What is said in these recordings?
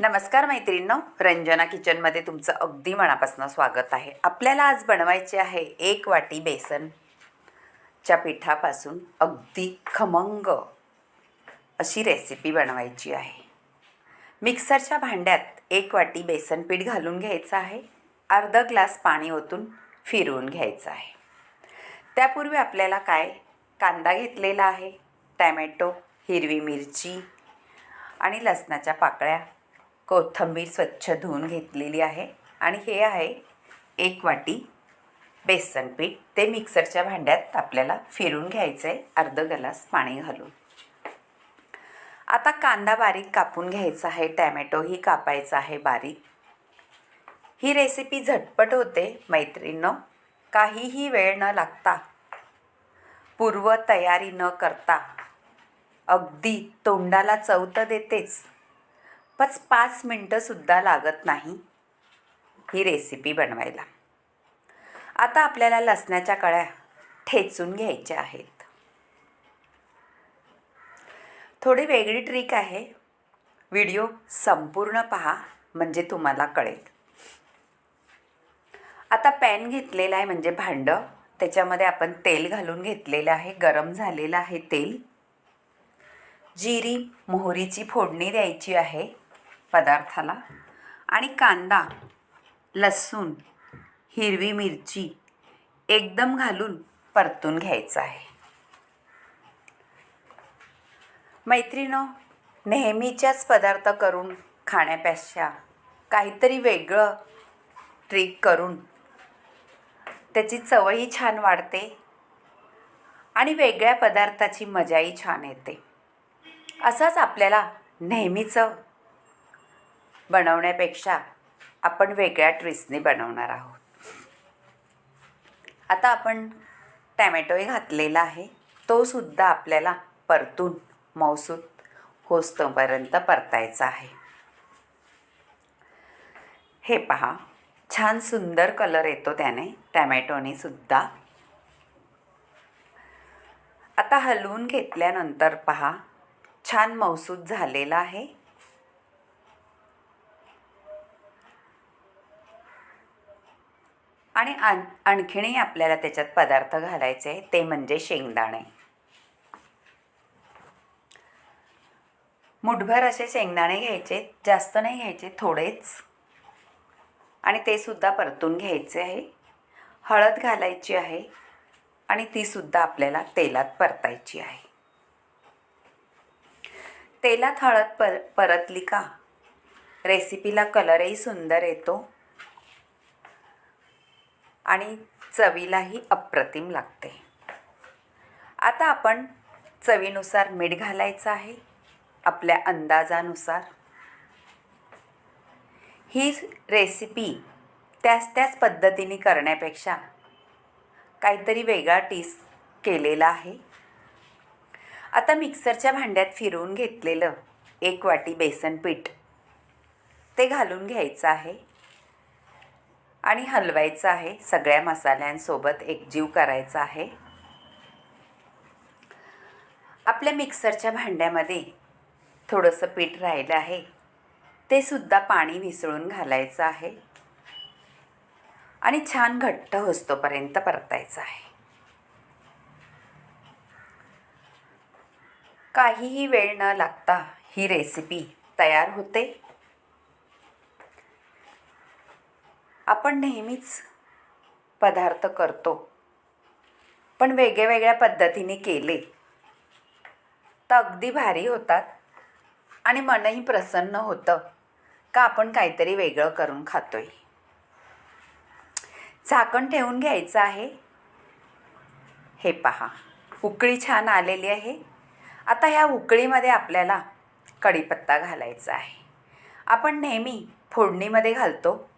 नमस्कार मैत्रिणींनो रंजना किचनमध्ये तुमचं अगदी मनापासून स्वागत आहे. आपल्याला आज बनवायचे आहे एक वाटी बेसनच्या पिठापासून अगदी खमंग अशी रेसिपी बनवायची आहे. मिक्सरच्या भांड्यात एक वाटी बेसन पीठ घालून घ्यायचं आहे. अर्धा ग्लास पाणी ओतून फिरवून घ्यायचं आहे. त्यापूर्वी आपल्याला काय कांदा घेतलेला आहे टॅमॅटो हिरवी मिरची आणि लसणाच्या पाकळ्या कोथिंबीर स्वच्छ धुवून घेतलेली आहे. आणि हे आहे एक वाटी बेसन पीठ. ते मिक्सरच्या भांड्यात आपल्याला फिरून घ्यायचं आहे अर्ध ग्लास पाणी घालून. आता कांदा बारीक कापून घ्यायचा आहे. टॅमॅटोही कापायचा आहे बारीक. ही रेसिपी झटपट होते मैत्रिणींनो. काहीही वेळ न लागता पूर्व तयारी न करता अगदी तोंडाला चव तर देतेच. पच पाच मिनटंसुद्धा लागत नाही ही रेसिपी बनवायला. आता आपल्याला लसणाच्या कळ्या ठेचून घ्यायच्या आहेत. थोडी वेगळी ट्रिक आहे. व्हिडिओ संपूर्ण पहा म्हणजे तुम्हाला कळेल. आता पॅन घेतलेला आहे म्हणजे भांडं. त्याच्यामध्ये आपण तेल घालून घेतलेलं आहे गरम झालेलं आहे तेल. जिरी मोहरीची फोडणी द्यायची आहे. पदार्थाला. आणि कांदा लसूण हिरवी मिरची एकदम घालून परतून घ्यायचं आहे. मैत्रिणो नेहमीच्याच पदार्थ करून खाण्यापेक्षा काहीतरी वेगळं ट्रिक करून त्याची चवही छान वाढते आणि वेगळ्या पदार्थाची मजाही छान येते. असंच आपल्याला नेहमीचं बनवण्यापेक्षा आपण वेगळ्या ट्विस्टने बनवणार आहोत. आता आपण टॅमॅटोही घातलेला आहे. तो सुद्धा आपल्याला परतून मौसूद होस्तोपर्यंत परतायचा आहे. हे पहा छान सुंदर कलर येतो त्याने टॅमॅटोने सुद्धा. आता हलवून घेतल्यानंतर पहा छान मौसूद झालेला आहे. आणि आण आणखीनही आपल्याला त्याच्यात पदार्थ घालायचे ते म्हणजे शेंगदाणे. मुठभर असे शेंगदाणे घ्यायचे जास्त नाही घ्यायचे थोडेच. आणि ते सुद्धा परतून घ्यायचे आहे. हळद घालायची आहे आणि तीसुद्धा आपल्याला तेलात परतायची आहे. तेलात हळद पर परतली का? रेसिपीला कलरही सुंदर येतो. आणि चवीलाही अप्रतिम लागते. आता आपण चवीनुसार मीठ घालायचं आहे. आपल्या अंदाजानुसार. ही रेसिपी त्याच त्याच पद्धतीने करण्यापेक्षा काहीतरी वेगळा टीस केलेला आहे. आता मिक्सरच्या भांड्यात फिरवून घेतलेलं एक वाटी बेसन पीठ ते घालून घ्यायचं आहे. आणि हलवायचं आहे. सगळ्या मसाल्यांसोबत एकजीव करायचा आहे. आपल्या मिक्सरच्या भांड्यामध्ये थोडंसं पीठ राहिलं आहे. ते सुद्धा पाणी मिसळून घालायचं आहे. आणि छान घट्ट होस्तोपर्यंत परतायचं आहे. काहीही वेळ न लागता ही रेसिपी तयार होते. आपण नेहमीच पदार्थ करतो. पण वेगळ्या पद्धतीने केले. तर अगदी भारी होतात. आणि मनही प्रसन्न होतं. का आपण काहीतरी वेगळं करून खातोय. झाकण ठेवून घ्यायचं आहे. हे पहा. उकळी छान आलेली आहे. आता ह्या उकळीमध्ये आपल्याला कढीपत्ता घालायचा आहे. आपण नेहमी फोडणीमध्ये घालतो.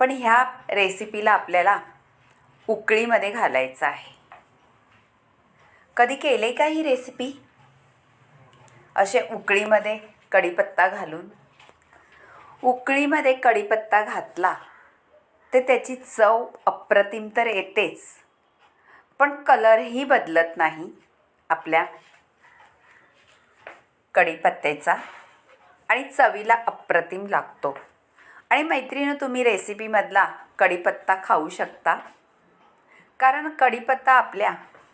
पण ह्या रेसिपीला आपल्याला उकळीमध्ये घालायचं आहे. कधी केले का ही रेसिपी असे उकळीमध्ये कढीपत्ता घालून. उकळीमध्ये कढीपत्ता घातला ते त्याची चव अप्रतिम तर येतेच पण कलरही बदलत नाही आपल्या कढीपत्त्याचा आणि चवीला अप्रतिम लागतो. आणि मैत्रिणी तुम्ही रेसिपीमधला कढीपत्ता खाऊ शकता. कारण कढीपत्ता आपल्या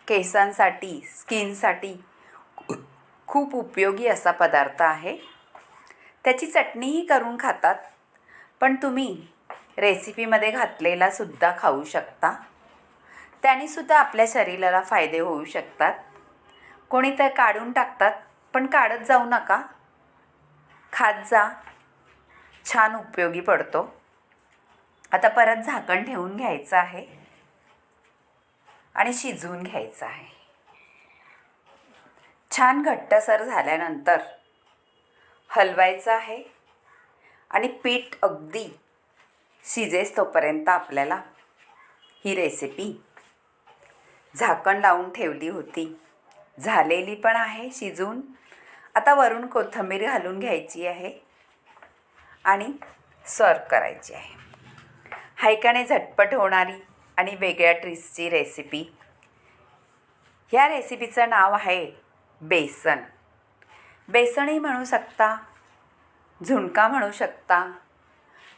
केसांसाठी स्किनसाठी खूप उपयोगी असा पदार्थ आहे. त्याची चटणीही करून खातात पण तुम्ही रेसिपीमध्ये घातलेला सुद्धा खाऊ शकता. त्यानेसुद्धा आपल्या शरीराला फायदे होऊ शकतात. कोणी तर काढून टाकतात पण काढत जाऊ नका. खात जा. छान उपयोगी पडतो. आता परत झाकण ठेवून घ्यायचं आहे. आणि शिजवून घ्यायचं आहे. छान घट्टसर झाल्यानंतर हलवायचं आहे. आणि पीठ अगदी शिजेस तोपर्यंत आपल्याला ही रेसिपी झाकण लावून ठेवली होती. झालेली पण आहे शिजून. आता वरून कोथिंबीर घालून घ्यायची आहे. आणि सर्व करायची आहे. हायकाने झटपट होणारी आणि वेगळ्या ट्रिसची रेसिपी. ह्या रेसिपीचं नाव आहे बेसन. बेसनही म्हणू शकता झुणका म्हणू शकता.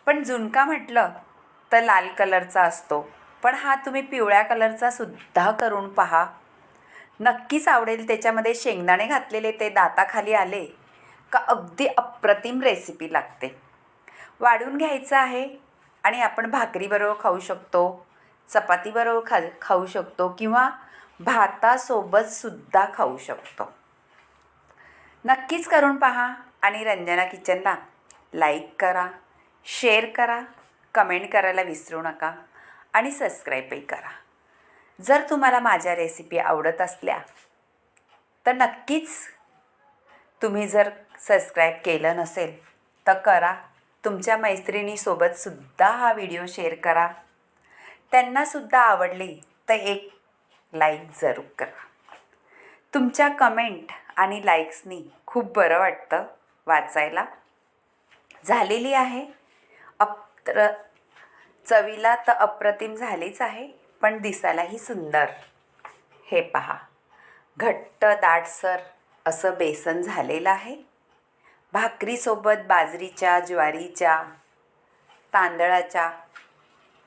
पण झुणका म्हटलं तर लाल कलरचा असतो. पण हा तुम्ही पिवळ्या कलरचा सुद्धा करून पहा. नक्कीच आवडेल त्याच्यामध्ये शेंगदाणे घातलेले ते दाताखाली आले का अगदी अप्रतिम रेसिपी लागते. वाढून घ्यायचं आहे. आणि आपण भाकरीबरोबर खाऊ शकतो चपातीबरोबर खा खाऊ शकतो किंवा भातासोबतसुद्धा खाऊ शकतो. नक्कीच करून पहा आणि रंजना किचनला लाईक करा शेअर करा कमेंट करायला विसरू नका आणि सबस्क्राईबही करा. जर तुम्हाला माझ्या रेसिपी आवडत असल्या तर नक्कीच तुम्ही जर सबस्क्राईब केलं नसेल तर करा. तुमच्या मैत्रिणीसोबतसुद्धा हा व्हिडिओ शेअर करा. त्यांनासुद्धा आवडली तर एक लाईक जरूर करा. तुमच्या कमेंट आणि लाईक्सनी खूप बरं वाटतं वाचायला. झालेली आहे. अप्र चवीला तर अप्रतिम झालीच आहे पण दिसायलाही सुंदर. हे पहा. घट्ट दाटसर असं बेसन झालेलं आहे. भाकरीसोबत बाजरीच्या ज्वारीच्या तांदळाच्या.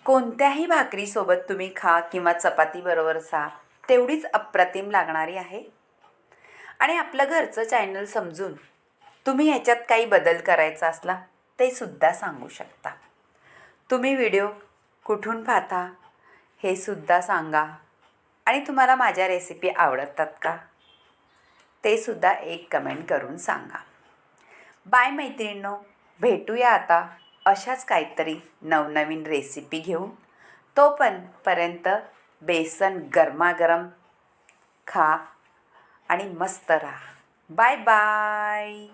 कोणत्याही भाकरीसोबत तुम्ही खा किंवा चपातीबरोबर सा तेवढीच अप्रतिम लागणारी आहे. आणि आपलं घरचं चॅनल समजून तुम्ही ह्याच्यात काही बदल करायचा असला ते सुद्धा सांगू शकता. तुम्ही व्हिडिओ कुठून पाहता हे सुद्धा सांगा. आणि तुम्हाला माझ्या रेसिपी आवडतात का ते सुद्धा एक कमेंट करून सांगा. बाय मैत्रिणींनो भेटूया आता अशाच काहीतरी नवनवीन रेसिपी घेऊन. तो पण पर्यंत बेसन गरमागरम खा आणि मस्त राहा. Bye bye.